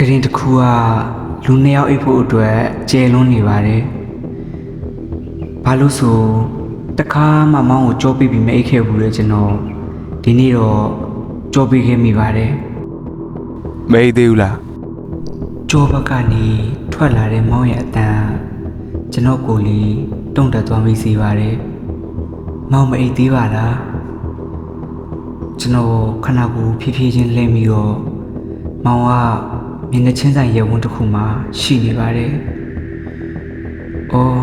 ကရင်တစ်ခုကလူနှစ်ယောက်အိပ်ဖို့အတွက်ကျဲလွန်းနေပါတယ်ဘာလို့ဆိုတခါမှမောင်းကိုကြောပြီးပြီးမအိပ်ခဲ့ဘူးလေကျွန်တော်ဒီနေ့တော့ကြောပြီးခဲ့မိပါတယ်မအိတ်သေးဘူးလားကြောဘက်ကနေထွက်လာတဲ့မောင်းရဲ့အတန်ကျွန်တော်ကိုယ်လေးတုံ့တက်သွားမိစေပါတယ်မောင်းမအိပ်သေးပါလားကျွန်တော်ခဏကိုဖြည်းဖြည်းချင်းလှည့်ပြီးတော့မောင်က မျက်နှာချင်းဆိုင်ရဲဝန်းတစ်ခုမှာရှိနေပါတယ်။အော်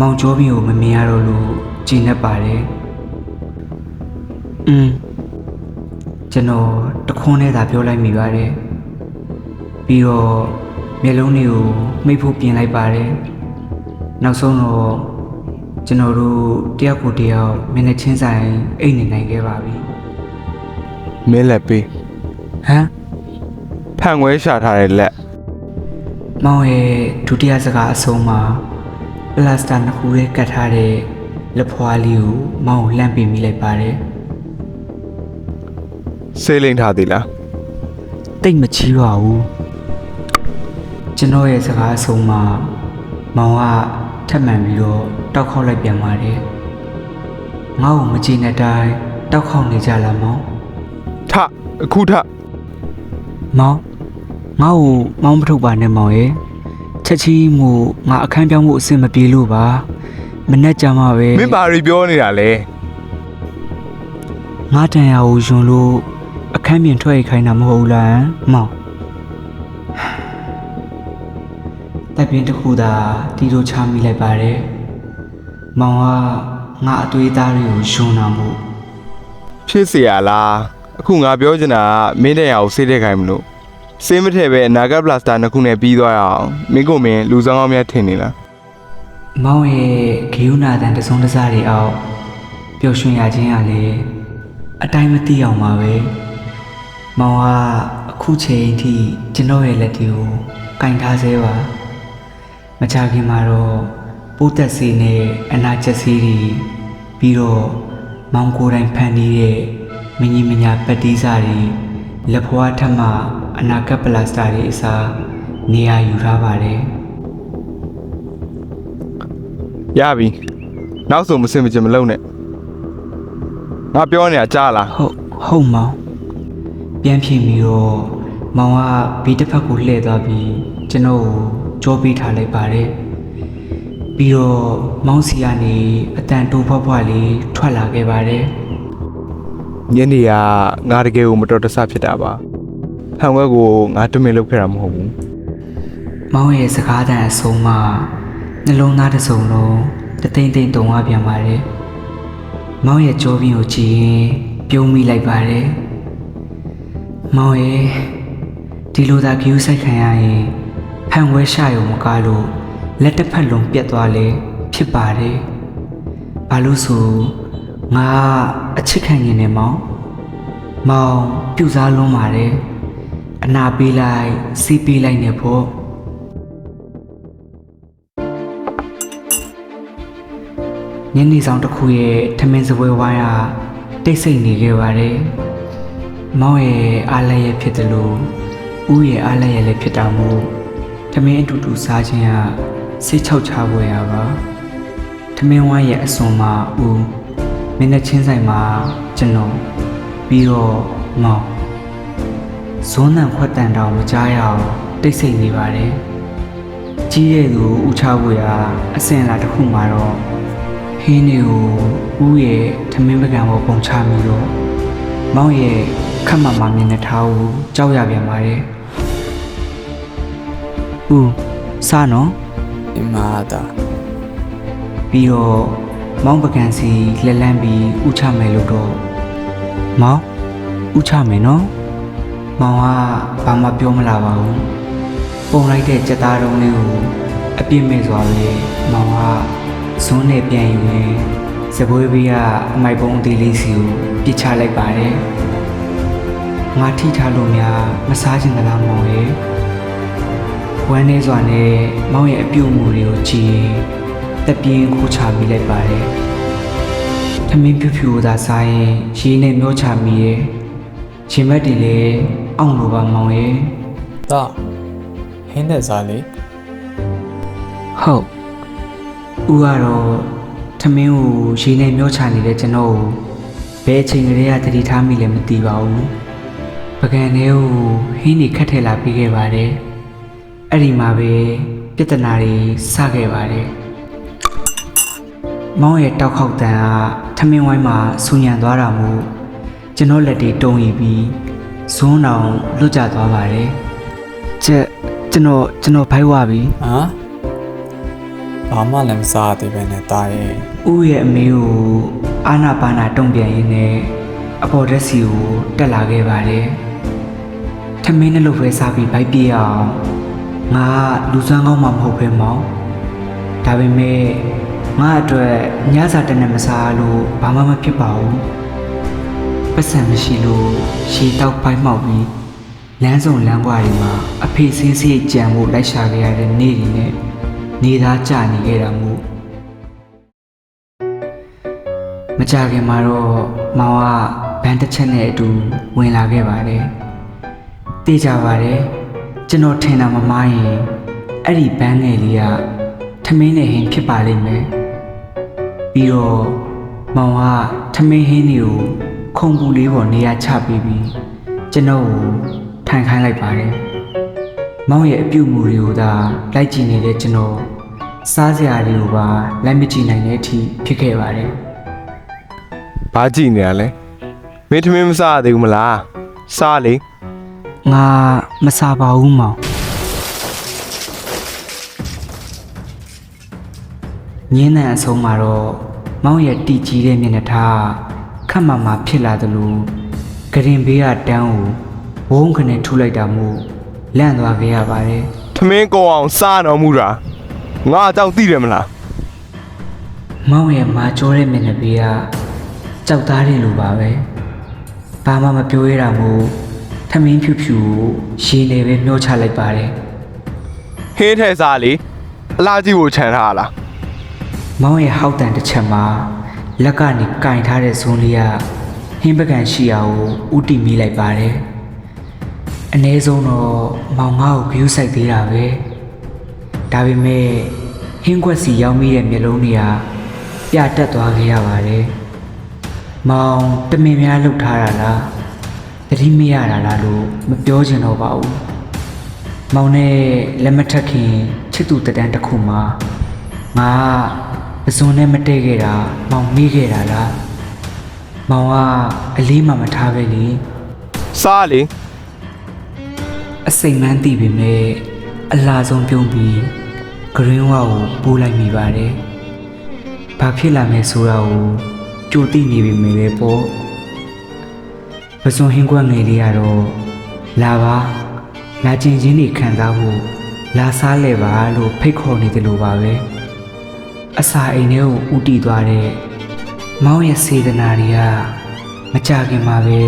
မောင်ကျော်ပြီးကိုမမြင်ရတော့လို့ကြည်နေပါတယ်။อืมကျွန်တော်တခွန်းနဲ့သာပြောလိုက်မိပါတယ်။ပြီးတော့မျက်လုံးတွေကိုမှိတ်ဖို့ပြင်လိုက်ပါတယ်။နောက်ဆုံးတော့ကျွန်တော်တို့တယောက်ကိုတယောက်မျက်နှာချင်းဆိုင်အိတ်နေနိုင်ခဲ့ပါပြီ။မင်းလက်ပေးဟမ် ဖန်ခွဲရှာထားတဲ့လက်မောင်ရဲ့ဒုတိယစကားအဆုံးမှာပလတ်စတာနှစ်ခုလေးကတ်ထားတဲ့လက်ဖွားလေးကိုမောင်ကိုလှမ်းပေးမိလိုက်ပါတယ်ဆေးလိမ့်ထားသေးလား။တိတ်မချီးပါဘူး။ကျွန်တော်ရဲ့စကားအဆုံးမှာမောင်ကထပ်မံပြီးတော့တောက်ခေါက်လိုက်ပြန်ပါတယ်။ငါ့ကိုမကြည့်နဲ့တိုင်းတောက်ခေါက်နေကြလားမောင်ထအခုထ။ မောင်ငါ့ကိုမောင်းမထုတ်ပါနဲ့မောင်ရဲ့။ချက်ချီမှုငါအခန်းပြောင်းမှုအဆင်မပြေလို့ပါ။မနဲ့ကြမှာပဲ မင်းဘာတွေပြောနေတာလဲ ငါတန်ရာကိုယွန်လို့အခန်းပြင်ထွက်ရခိုင်းတာမဟုတ်ဘူးလားဟမ်မောင်တပ်ပြင်းတစ်ခုသာတီတို့ချမိလိုက်ပါတယ်မောင်ကငါအသွေးသားတွေကိုယွန်တာမို့ ဖြစ်เสียလား အခုငါပြောချင်တာကမင်းတဲ့ရာကိုဆေးတဲ့ခိုင်းမလို့ဆေးမထည့်ပဲအနာဂတ်ပလတ်စတာနှစ်ခုနဲ့ပြီးသွားရအောင်မင်းကိုမင်းလူဆောင်ကောင်းများထင်နေလားမောင်ရဲ့ဂေယုနာတန်တစုံတစားတွေအောက်ပျော်ရွှင်ရခြင်းကလည်းအတိုင်းမသိအောင်ပါပဲမောင်ကအခုချိန်ထိကျွန်တော်ရဲ့လက်တွေကိုကင်ထားသေးပါမကြခင်မှာတော့ပိုးသက်စီနဲ့အနာချက်စီတွေပြီးတော့မောင်ကိုယ်တိုင်ဖန်တီးတဲ့ မင်းကြီးမညာပက်တီးစာတွေလက်ဖွားထက်မှအနာကပ်ပလတ်စတာတွေအစားနေရာယူထားပါတယ်ရပြီနောက်ဆုံးမစင်မကျင်မလုပ်နဲ့ငါပြောနေတာကြားလားဟုတ်ဟုတ်မောင်ပြန်ဖြေပြီးတော့မောင်ကဘေးတစ်ဖက်ကိုလှည့်သွားပြီးကျွန်တော်ကိုကြောပေးထားလိုက်ပါတယ်ပြီးတော့မောင်စီကနေအတန်တိုးဖွားဖွားလေးထွက်လာခဲ့ပါတယ် ညနေကငါတကယ်ကိုမတော်တဆဖြစ်တာပါဖန်ခွဲကိုငါတမင်လုပ်ခဲ့တာမဟုတ်ဘူးမောင်ရဲ့စကားတန်အဆုံးမှာနှလုံးသားတစ်စုံလုံးတသိမ့်သိမ့်တုံသွားပြန်ပါတယ်။မောင်ရဲ့ကြောပြင်းကိုကြည့်ရင်ပြုံးမိလိုက်ပါတယ်။မောင်ရဲ့ဒီလိုသာကြူးဆိုင်ခံရရင်ဖန်ဝဲရှာရုံမကားလို့လက်တစ်ဖက်လုံးပြတ်သွားလေဖြစ်ပါတယ်။ဘာလို့ဆို ငါအချစ်ခံနေနေမောင်မောင်ပြူစားလုံးပါတယ်။အနာပေးလိုက်စီးပေးလိုက်နေဖို့ညနေဆောင်တစ်ခုရဲ့ထမင်းစပွဲဝိုင်းဟာတိတ်ဆိတ်နေခဲ့ပါတယ်။မောင်ရဲ့အားလည်းရဖြစ်တယ်လို့ဦးရဲ့အားလည်းရလည်းဖြစ်တာမို့ထမင်းအတူတူစားခြင်းဟာစိတ်ချောက်ချပွဲရပါ။ထမင်းဝိုင်းရဲ့အစွန်မှာဦး မင်းနဲ့ချင်းဆိုင်မှာကျွန်တော်ပြီးတော့မောင်ဇွန်းနံခွက်တန်တောင်မကြားရအောင်တိတ်ဆိတ်နေပါတယ်။ကြီးရဲ့သူဦးချပွဲဟာအစင်လာတစ်ခုမှာတော့ဟင်းတွေကိုဦးရဲ့ထမင်းပကံပေါ်ပုံချပြီးတော့မောင်ရဲ့ခက်မမမျက်နှာထားကိုကြောက်ရပြန်ပါတယ်။ဦးစားနော်အမာတာပြီးတော့ မောင်ပကံစီလက်လန်းပြီးဥချမယ်လို့တော့မောင်ဥချမယ်နော်။မောင်ကဘာမှပြောမလာပါဘူး။ပုံလိုက်တဲ့ကြက်သားတုံးလေးကိုအပြစ်မဲ့စွာပဲမောင်ကဇွန်းနဲ့ပြန်ယူရင်စပွဲဘေးကအမိုက်ပုံးအသေးလေးစီကိုပြစ်ချလိုက်ပါတယ်။ငါထိထားလို့များမစားချင်သလားမောင်ရဲ့။ဝမ်းနေစွာနဲ့မောင်ရဲ့အပြုတ်မှုတွေကိုကြည့်ရင် တက်ပြင်းခိုးချမိလိုက်ပါတယ်။ထမင်းဖြူဖြူသာစားရင်ရေနဲ့မျောချမိရဲ့။ချိန်မက်တွေလည်းအောင့်လိုပါမောင်ရဲ့။ဒါဟင်းတဲ့စားလေဟုတ်ဦးကတော့ထမင်းကိုရေနဲ့မျောချနေတဲ့ကျွန်တော်ကိုဘယ်အချိန်ကလေးကတတိထားမိလဲမသိပါဘူးပကံထဲကိုဟင်းနေခတ်ထည့်လာပြီးခဲ့ပါတယ်အဲ့ဒီမှာပဲပြဿနာတွေစခဲ့ပါတယ် မောင်ရဲ့တောက်ခေါက်တန်ကထမင်းဝိုင်းမှာဆူညံသွားတာမို့ကျွန်တော်လက်တွေတုံးရီပြီးဇွန်းအောင်လွတ်ကျသွားပါတယ်ကျက်ကျွန်တော်ကျွန်တော်ဖိုက်ဝပြီဟမ်ဘာမှလည်းမစားသေးပဲနဲ့တာရဲ့ဦးရဲ့အမေကိုအာနာပါနာတုံ့ပြန်ရင်းနဲ့အပေါ်တက်စီကိုတက်လာခဲ့ပါတယ်။ထမင်းနဲ့လို့ပဲစားပြီးဘိုက်ပြေးအောင်ငါကလူစမ်းကောင်းမှမဟုတ်ပဲမောင်။ဒါပေမဲ့ ငါအတွက်ညစာတနက်မစားလို့ဘာမှမဖြစ်ပါဘူး။ပတ်စံမရှိလို့ရှည်တောက်ပိုင်းမှောက်ပြီးလမ်းစုံလမ်းကွာတွေမှာအဖေစင်းစေးကြံဖို့လိုက်ရှာခဲ့ရတဲ့နေ့တွေနဲ့နေသားကြနေခဲ့တာမို့မကြခင်မှာတော့မောင်ကဘန်းတစ်ချက်နဲ့အတူဝင်လာခဲ့ပါတယ်။တေးကြပါတယ်ကျွန်တော်ထင်တာမမားရင်အဲ့ဒီဘန်းငယ်လေးကထမင်းနဲ့ဟင်းဖြစ်ပါလိမ့်မယ်။ ပြီးတော့မောင်ကထမင်းဟင်းတွေကိုခုံပူလေးပေါ်နေရာချပေးပြီးကျွန်တော်ကိုထိုင်ခိုင်းလိုက်ပါတယ်။မောင်ရဲ့အပြုတ်မှုတွေကိုသာလိုက်ကြည့်နေတဲ့ကျွန်တော်စားစရာတွေကိုပါလိုက်မကြည့်နိုင်တဲ့အထိဖြစ်ခဲ့ပါတယ်။ဘာကြည့်နေရလဲမင်းထမင်းမစားရသေးဘူးမလားစားလေငါမစားပါဘူးမောင် ညင်းတဲ့အဆုံးမှာတော့မောင်ရဲ့တီကြီးတဲ့မျက်နှာထားခက်မှမှဖြစ်လာသလိုဂရင်ဘေးကတန်းကိုဝုန်းခနဲ့ထုလိုက်တာမို့လန့်သွားခဲ့ရပါတယ်ထမင်းကောင်းအောင်စားတော်မူတာငါအကြောင်းသိတယ်မလားမောင်ရဲ့မာကြောတဲ့မျက်နှာဘေးကကြောက်သားတယ်လို့ပါပဲဘာမှမပြောရတာမို့ထမင်းဖြူဖြူကိုရေလေပဲမျောချလိုက်ပါတယ်ဟင်းထဲစားလေအလားကြီးကိုခြံထားလား မောင်ရဲ့ဟောက်တန်တစ်ချက်မှာလက်ကနေကင်ထားတဲ့ဇွန်းလေးကဟင်းပကံရှိရာကိုဥတီမိလိုက်ပါတယ်။အ ਨੇ ဆုံးတော့မောင်ငါ့ကိုဂယူးဆိုင်သေးတာပဲ။ဒါပေမဲ့ဟင်းခွက်စီရောက်မိတဲ့မျက်လုံးတွေကပြတ်တက်သွားခဲ့ရပါတယ်။မောင်တမင်များလှုပ်ထားတာလား။တတိမရတာလားလို့မပြောချင်တော့ပါဘူး။မောင်နဲ့လက်မထက်ခင်ချစ်သူတတန်းတစ်ခုမှာငါ ပဇွန်နဲ့မတည့်ခဲ့တာမောင်မေးခဲ့တာလားမောင်ကအလေးမှမထားပဲလေစားလေအစိမ်မှန်းသိပေမဲ့အလားဆုံးပြုံးပြီးဂရင်းဝါကိုပိုးလိုက်မိပါတယ်ဘာဖြစ်လာမယ်ဆိုတာကိုကြိုသိနေပြီမေပဲပေါ့ပဇွန်ဟင်းကွက်ငယ်လေးကတော့လာပါလာကျင်ချင်းတွေခံစားဖို့လာစားလဲပါလို့ဖိတ်ခေါ်နေတယ်လို့ပါပဲ အစာအိမ်ထဲကိုဥတီသွားတဲ့မောင်ရဲ့စေတနာတွေကမကြခင်မှာပဲ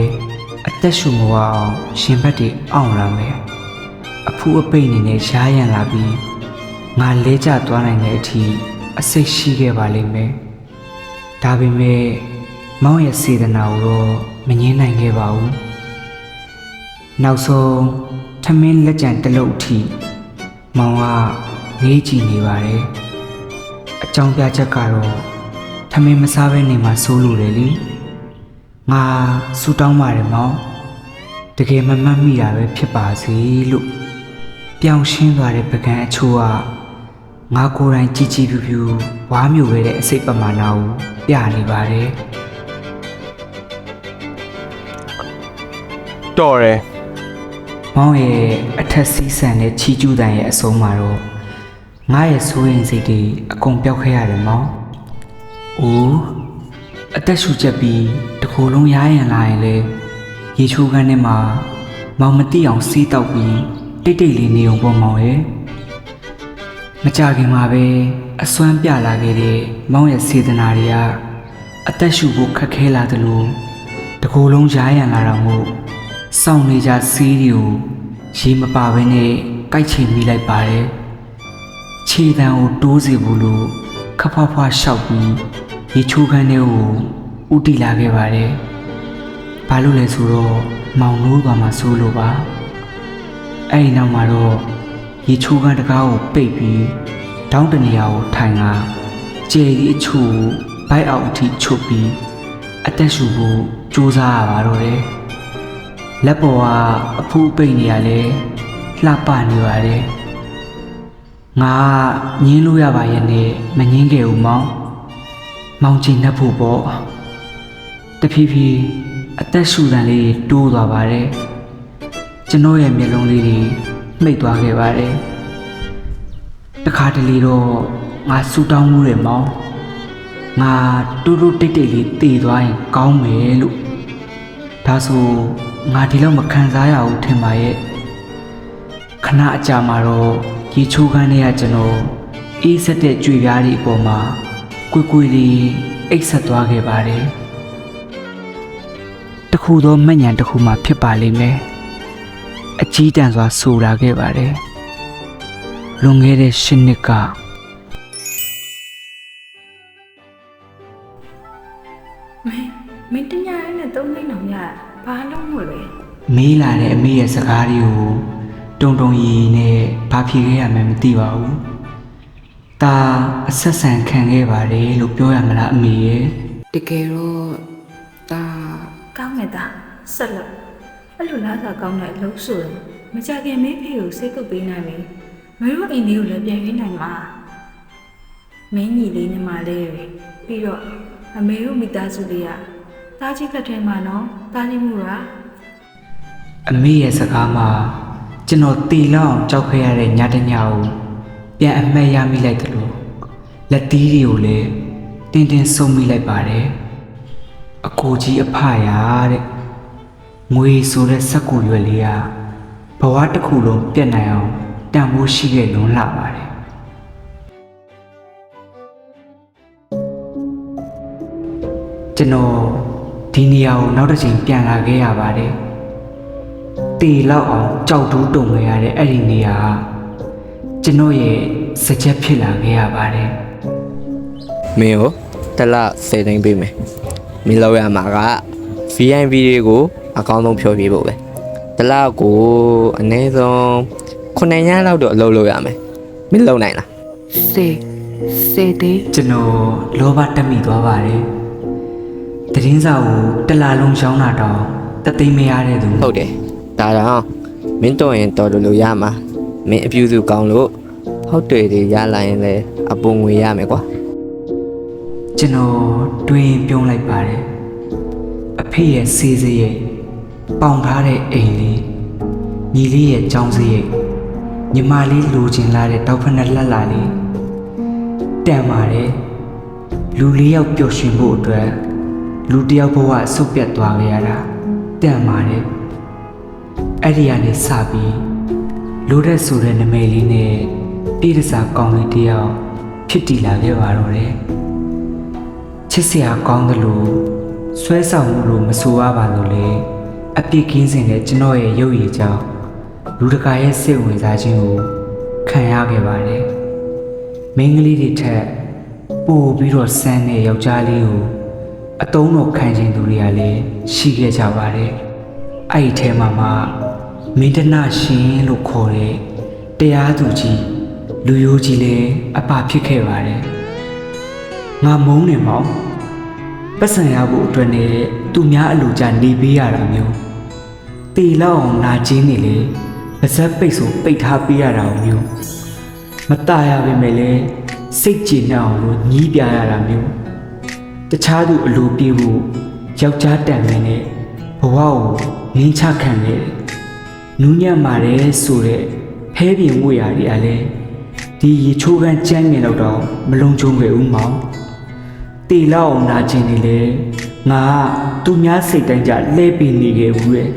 အသက်ရှူမဝအောင်ရှင်ဘက်တွေအောင်လာမယ်အဖူးအပိတ်အနေနဲ့ရှားရန်လာပြီးငါလဲကျသွားနိုင်တဲ့အထိအစိတ်ရှိခဲ့ပါလိမ့်မယ်ဒါပေမဲ့မောင်ရဲ့စေတနာကိုတော့မငြင်းနိုင်ခဲ့ပါဘူးနောက်ဆုံးထမင်းလက်ကြံတစ်လုံးအထိမောင်ကငေးကြည့်နေပါတယ် အကြောင်းပြချက်ကတော့ထမင်းမစားဘဲနေမှာစိုးလို့လေလေငါစူတောင်းပါတယ်မောင်တကယ်မမှတ်မိတာပဲဖြစ်ပါစေလို့ပြောင်းရှင်းသွားတဲ့ပကံအချို့ကငါကိုယ်တိုင်ကြည်ကြည်ဖြူဖြူဝါမျိုးပဲတဲ့အစိတ်ပမာဏကိုပြနေပါတယ်တော်တယ်မောင်ရဲ့အထက်စီးဆန်တဲ့ချီကျူးတန်ရဲ့အဆုံးမှာတော့ ငါရဲ့စိုးရင်စိတ်တွေအကုန်ပျောက်ခဲ့ရတယ်မောင်။အိုးအသက်ရှူချက်ပြီးတစ်ခုလုံးရားရင်လာရင်လေရေချိုးခန်းထဲမှာမောင်မတိအောင်စီးတောက်ပြီးတိတ်တိတ်လေးနေအောင်ပေါ့မောင်ရဲ့။မကြခင်မှာပဲအစွမ်းပြလာခဲ့တဲ့မောင်ရဲ့စေတနာတွေကအသက်ရှူဖို့ခက်ခဲလာသလိုတကူလုံးရားရန်လာတော့မို့စောင့်နေကြစီးတွေကိုရေမပါဘဲနဲ့ကိုက်ချင်မိလိုက်ပါတယ် ခြေတံကိုတိုးစီဘူးလို့ခပ်ဖွားဖွားရှောက်ပြီးရေချိုးခန်းထဲကိုဥတီလာခဲ့ပါတယ်ဘာလို့လဲဆိုတော့မောင်လို့ပါမှဆိုးလို့ပါအဲ့ဒီနောက်မှာတော့ရေချိုးကန်တကားကိုပိတ်ပြီးတောင်းတနေရာကိုထိုင်ကကျေဒီအချို့ဘိုက်အောက်အထိချုပ်ပြီးအသက်ရှူဖို့ကြိုးစားရပါတော့တယ်လက်ပေါ်ကအဖူးပိတ်နေရလဲလှပနေပါတယ် ငါငင်းလို့ရပါရဲ့နဲ့မငင်းခဲ့ဘူးမောင်မောင်ချင်နှက်ဖို့ပေါ့တဖြည်းဖြည်းအသက်ရှူတန်လေးတိုးသွားပါတယ်ကျွန်တော်ရဲ့မျက်လုံးလေးတွေမှိတ်သွားခဲ့ပါတယ်တခါတလေတော့ငါဆူတောင်းမှုတယ်မောင်ငါတူတူတိတ်တိတ်လေးတည်သွားရင် ကောင်းမယ်လို့ဒါဆိုငါဒီလောက်မခံစားရဘူးထင်ပါရဲ့ခဏအကြာမှာတော့ ရေချိုးခန်းထဲကကျွန်တော်အေးဆက်တဲ့ကြွေပြားတွေအပေါ်မှာကွေကွေလေးအိတ်ဆက်သွားခဲ့ပါတယ်တခုသောမညံတစ်ခုမှဖြစ်ပါလိမ့်မယ်အကြီးတန်းစွာဆူလာခဲ့ပါတယ်လွန်ခဲ့တဲ့ရှစ်နှစ်ကမင်းမင်းတညာရဲနဲ့သုံးသိန်းအောင်ရဘာလုံးမလဲမေးလာတဲ့အမေရဲ့စကားတွေကို တုံတုံရီရီနဲ့ဘာဖြစ်ခဲ့ရမှန်းမသိပါဘူး။ตาအဆက်ဆံခံခဲ့ပါတယ်လို့ပြောရမလားအမေရဲ့တကယ်တော့ဒါကောင်းမဲ့သားဆက်လို့အဲ့လိုလားစားကောင်းတဲ့အလုပ်ဆိုရင်မကြခင်မေးဖေကိုစိတ်ကုပ်ပေးနိုင်ပြီမင်းတို့အိမ်လေးကိုလည်းပြန်ရွေးနိုင်မှာမင်းညီလေးညီမလေးတွေပြီးတော့အမေတို့မိသားစုလေးကတားကြီးကတ်ထဲမှာနော်တားကြီးမှုကအမေရဲ့စကားမှာ ကျွန်တော်တီလောက်အောင်ကြောက်ခဲ့ရတဲ့ညတစ်ညကိုပြန်အမှတ်ရမိလိုက်တယ်လို့လက်သီးတွေကိုလည်းတင်းတင်းဆုံးမိလိုက်ပါတယ်။အကိုကြီးအဖရာတဲ့ငွေဆိုတဲ့စက်ကူရွယ်လေးကဘဝတစ်ခုလုံးပြတ်နိုင်အောင်တန်ဖိုးရှိခဲ့လွန်းလာပါတယ်ကျွန်တော်ဒီနေရာကိုနောက်တစ်ချိန်ပြန်လာခဲ့ရပါတယ်။ တေလောက်အောင်ကြောက်တူးတုံခဲ့ရတဲ့အဲ့ဒီနေရာကကျွန်တော်ရဲ့စကြက်ဖြစ်လာခဲ့ရပါတယ်မင်းကိုတစ်လ10သိန်းပေးမယ်မင်းလောက်ရမှာက VIP တွေကိုအကောင်းဆုံးဖြောပြဖို့ပဲတစ်လကိုအနည်းဆုံး9ညလောက်တော့အလုပ်လုပ်ရမယ်မင်းလုပ်နိုင်လားစေစေသေး။ကျွန်တော်လောဘတက်မိသွားပါတယ်။တည်င်းစာကိုတစ်လာလုံးရှောင်းတာတော့တသိမ်းမရတဲ့သူဟုတ်တယ် ဒါတော့မင်းတော်ရင်တော်လို့လို့ရမှာမင်းအပြူစုကောင်းလို့ဖောက်တွေတွေရလာရင်လည်းအပုံငွေရမယ်ကွာကျွန်တော်တွေးပြုံးလိုက်ပါတယ်အဖေရဲ့စေးစရိတ်ပေါင်ထားတဲ့အိမ်လေးညီလေးရဲ့ကြောင်းစရိတ်ညီမလေးလိုချင်လာတဲ့တောက်ဖက်နဲ့လက်လာလေးတန်ပါတယ်လူလေးယောက်ပျော်ရွှင်ဖို့အတွက်လူတစ်ယောက်ဘဝဆုတ်ပြတ်သွားခဲ့ရတာတန်ပါတယ် အဲ့ဒီကနေစပြီးလိုတဲ့ဆိုတဲ့နမိတ်လေးနဲ့ပြည်တစားကောင်းလေးတစ်ယောက်ဖြစ်တည်လာခဲ့ပါတော့တယ်ချစ်စရာကောင်းတယ်လို့ဆွဲဆောင်မှုလို့မဆိုရပါလို့လေအပြစ်ကင်းစင်တဲ့ကျွန်တော်ရဲ့ရုပ်ရည်ကြောင့်လူတကာရဲ့စိတ်ဝင်စားခြင်းကိုခံရခဲ့ပါတယ်မင်းကလေးတွေထက်ပိုပြီးတော့စမ်းတဲ့ယောက်ျားလေးကိုအတုံးတော်ခံခြင်းသူတွေကလည်းရှိခဲ့ကြပါတယ်အဲ့ဒီထဲမှာမှ မင်းတနာရှင်လို့ခေါ်တဲ့တရားသူကြီးလူယိုးကြီးလည်းအပဖြစ်ခဲ့ပါတယ် ငါမုန်းနေမောင်ပတ်စံရဖို့အတွက်နဲ့သူများအလိုကြနေပေးရတာမျိုးတေလောက်အောင်နာကျင်းနေလေပါဇက်ပိတ်ဆိုပိတ်ထားပေးရတာမျိုးမตายရပါမယ်လေစိတ်ကြည်နှောင်လို့ညီးပြရတာမျိုးတခြားသူအလိုပြေဖို့ယောက်ျားတန်မင်းနဲ့ဘဝကိုငင်းချခံနေတယ် နူးညံ့ပါတယ်ဆိုတဲ့ဖဲပြင်ဝေရာတွေကလည်းဒီရေချိုးခန်းကြမ်းမြင်တော့တော့မလုံးချုံခဲ့ဦးမောင်တေလောက်အောင်နာကျင်နေလေငါကသူများစိတ်တိုင်းကြလှဲပင်နေခဲ့ဘူးရဲ့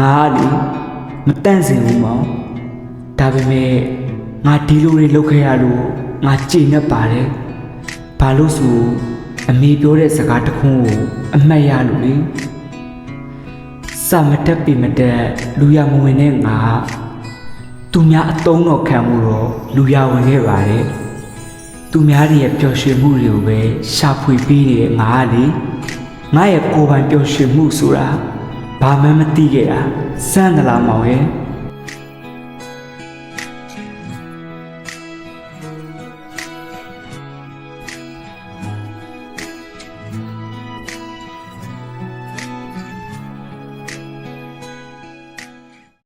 ငါကလေမတန့်စင်ဘူးမောင်ဒါပေမဲ့ငါဒီလိုတွေလုပ်ခဲ့ရလို့ငါကြည်နေပါတယ်ဘာလို့ဆိုအမေပြောတဲ့စကားတစ်ခုကိုအမှတ်ရလို့လေ စာမတက်ပြီမတက်လူရမဝင်တဲ့ငါကသူများအတုံးတော်ခံမှုတော့လူရဝင်ခဲ့ပါတယ်သူများတွေရဲ့ပျော်ရွှင်မှုတွေကိုပဲရှာဖွေပေးနေတဲ့ငါကလေငါရဲ့ကိုယ်ပိုင်ပျော်ရွှင်မှုဆိုတာဘာမှမသိခဲ့တာစမ်းသလားမောင်ရဲ့